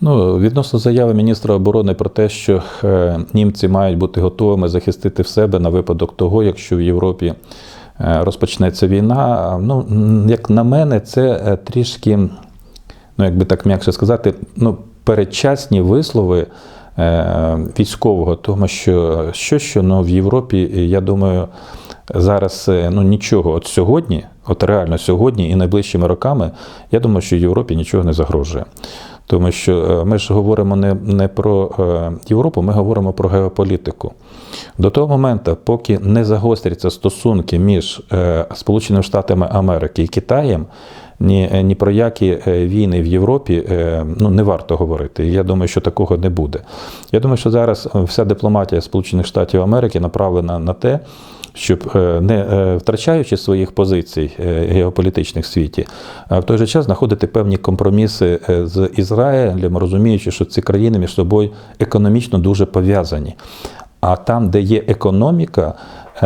Ну, відносно заяви міністра оборони про те, що е, німці мають бути готовими захистити в себе на випадок того, якщо в Європі е, розпочнеться війна. Ну, як на мене, це е, трішки, ну як би так м'якше сказати, ну, передчасні вислови військового, тому що що, що ну, в Європі, я думаю, зараз ну, нічого от сьогодні, от реально сьогодні і найближчими роками, я думаю, що Європі нічого не загрожує. Тому що е, ми ж говоримо не, не про е, Європу, ми говоримо про геополітику. До того моменту, поки не загостряться стосунки між е, Сполученими Штатами Америки і Китаєм, ні, ні про які війни в Європі ну, не варто говорити. Я думаю, що такого не буде. Я думаю, що зараз вся дипломатія Сполучених Штатів Америки направлена на те, щоб е, не е, втрачаючи своїх позицій е, геополітичних в світі, а в той же час знаходити певні компроміси з Ізраїлем, розуміючи, що ці країни між собою економічно дуже пов'язані. А там, де є економіка,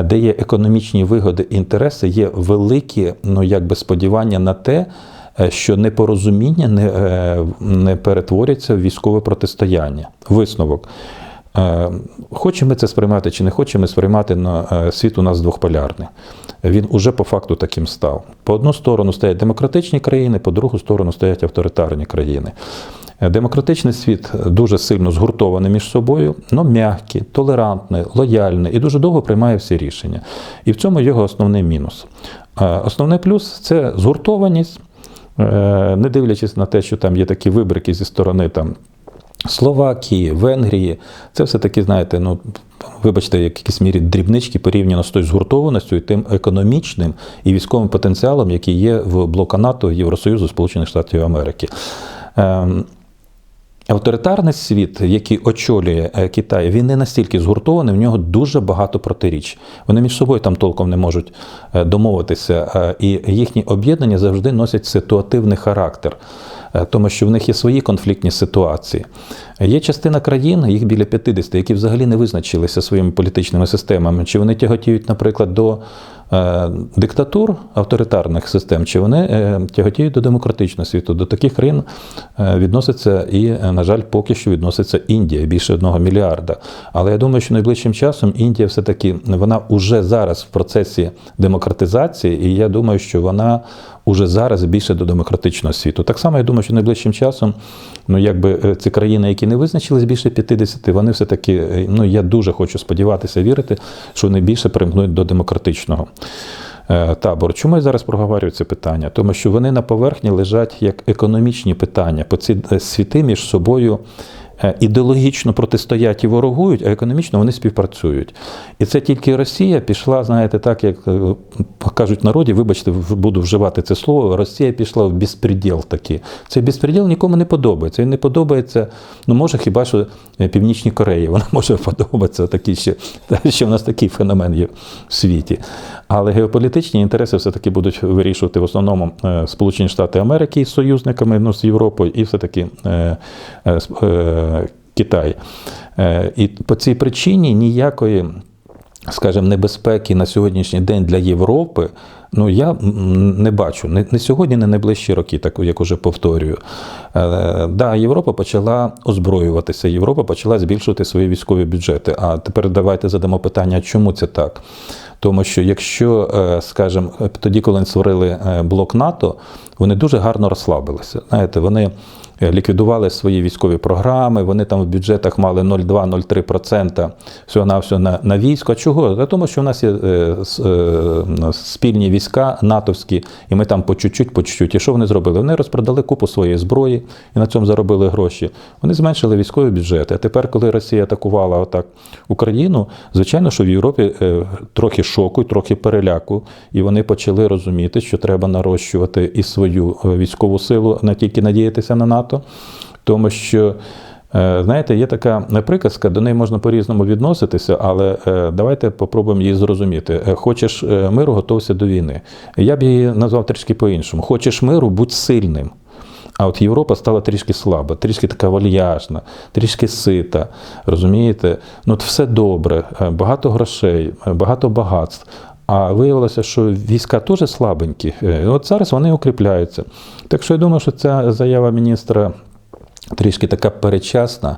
де є економічні вигоди, інтереси, є великі ну, якби сподівання на те, що непорозуміння не, не перетворяться в військове протистояння. Висновок. Е, Хочемо ми це сприймати чи не хочемо сприймати, але світ у нас двохполярний. Він уже по факту таким став. По одну сторону стоять демократичні країни, по другу сторону стоять авторитарні країни. Е, Демократичний світ дуже сильно згуртований між собою, але м'який, толерантний, лояльний і дуже довго приймає всі рішення. І в цьому його основний мінус. Е, Основний плюс це згуртованість, е, не дивлячись на те, що там є такі вибрики зі сторони там. Словакії, Венгрії, це все таки, знаєте, ну вибачте, в якійсь мірі дрібнички порівняно з тою згуртованістю і тим економічним і військовим потенціалом, який є в блока НАТО, Євросоюзу, Сполучених Штатів Америки. Ем, Авторитарний світ, який очолює е, Китай, він не настільки згуртований, в нього дуже багато протиріч. Вони між собою там толком не можуть е, домовитися, е, і їхні об'єднання завжди носять ситуативний характер, тому що в них є свої конфліктні ситуації. Є частина країн, їх біля 50, які взагалі не визначилися своїми політичними системами. Чи вони тяготіють, наприклад, до е, диктатур авторитарних систем, чи вони е, тяготіють до демократичного світу. До таких країн е, відноситься і, е, на жаль, поки що відноситься Індія, більше одного мільярда. Але я думаю, що найближчим часом Індія все-таки вона вже зараз в процесі демократизації, і я думаю, що вона уже зараз більше до демократичного світу. Так само я думаю, що найближчим часом, ну якби е, ці країни, які не визначились більше 50, вони все-таки, е, ну я дуже хочу сподіватися, вірити, що вони більше примкнуть до демократичного. Табор, Табору. Чому я зараз проговорюю це питання? Тому що вони на поверхні лежать як економічні питання, бо ці е, світи між собою е, ідеологічно протистоять і ворогують, а економічно вони співпрацюють. І це тільки Росія пішла, знаєте, так як е, кажуть народі, вибачте, буду вживати це слово. Росія пішла в безпреділ такий. Цей безпреділ нікому не подобається. Він не подобається, ну може хіба що е, Північній Кореї. Вона може подобатися такі ще, що в нас такий феномен є в світі. Але геополітичні інтереси все-таки будуть вирішувати в основному е, Сполучені Штати Америки із союзниками ну, з Європою, і все-таки е, е, е, Китай. Е, І по цій причині ніякої, скажімо, небезпеки на сьогоднішній день для Європи. Ну, я не бачу не, сьогодні, не найближчі роки, так як уже повторюю. Е, да, Європа почала озброюватися, Європа почала збільшувати свої військові бюджети. А тепер давайте задамо питання, чому це так? Тому що якщо, е, скажімо, тоді, коли створили е, блок НАТО, вони дуже гарно розслабилися. Знаєте, вони ліквідували свої військові програми, вони там в бюджетах мали 0,2-0,3% всього-навсього на, на військо. Чого? Тому що в нас є е, е, спільні війська натовські, і ми там по чуть-чуть, по чуть-чуть. І що вони зробили? Вони розпродали купу своєї зброї і на цьому заробили гроші. Вони зменшили військові бюджети. А тепер, коли Росія атакувала отак Україну, звичайно, що в Європі е, трохи шоку, трохи переляку, і вони почали розуміти, що треба нарощувати і свою е, військову силу, не тільки надіятися на НАТО, тому що. Е, Знаєте, є така приказка, до неї можна по-різному відноситися, але е, давайте попробуємо її зрозуміти. Е, Хочеш миру, готовся до війни. Я б її назвав трішки по-іншому. Хочеш миру, будь сильним. А от Європа стала трішки слаба, трішки така вальяжна, трішки сита. Розумієте? Ну, от все добре, багато грошей, багато багатств. А виявилося, що війська теж слабенькі. Е, От зараз вони укріпляються. Так що я думаю, що ця заява міністра трішки така перечасна.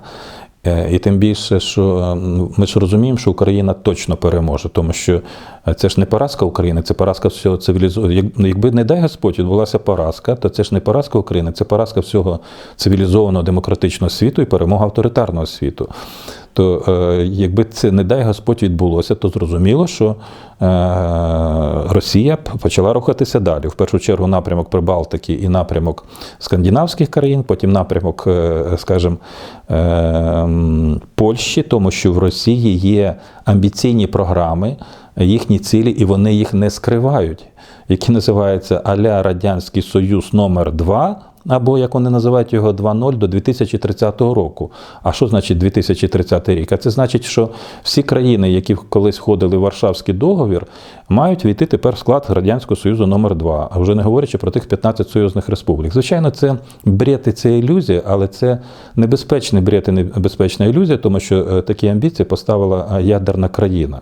Е, І тим більше, що е, ну, ми ж розуміємо, що Україна точно переможе, тому що е, це ж не поразка України, це поразка всього цивілізованого. Якби не дай Господь відбулася поразка, то це ж не поразка України, це поразка всього цивілізованого демократичного світу і перемога авторитарного світу. То е, якби це не дай Господь відбулося, то зрозуміло, що е, Росія почала рухатися далі. В першу чергу напрямок Прибалтики і напрямок скандинавських країн, потім напрямок, е, скажімо, Польщі, тому що в Росії є амбіційні програми, їхні цілі, і вони їх не скривають, які називаються Аля Радянський Союз номер 2 або як вони називають його 2.0 до 2030 року. А що значить 2030 рік? А це значить, що всі країни, які колись входили в Варшавський договір, мають війти тепер в склад Радянського Союзу номер 2 а вже не говорячи про тих 15 союзних республік. Звичайно, це бред і це ілюзія, але це небезпечний бред і небезпечна ілюзія, тому що е, такі амбіції поставила е, ядерна країна.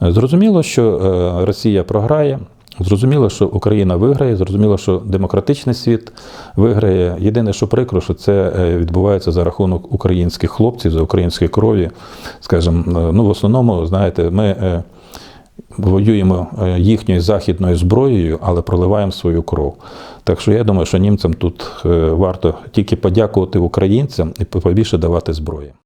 Зрозуміло, що е, Росія програє. Зрозуміло, що Україна виграє, зрозуміло, що демократичний світ виграє. Єдине, що прикро, що це е, відбувається за рахунок українських хлопців, за української крові. Скажімо, е, ну в основному, знаєте, ми е, воюємо їхньою західною зброєю, але проливаємо свою кров. Так що я думаю, що німцям тут варто тільки подякувати українцям і побільше давати зброї.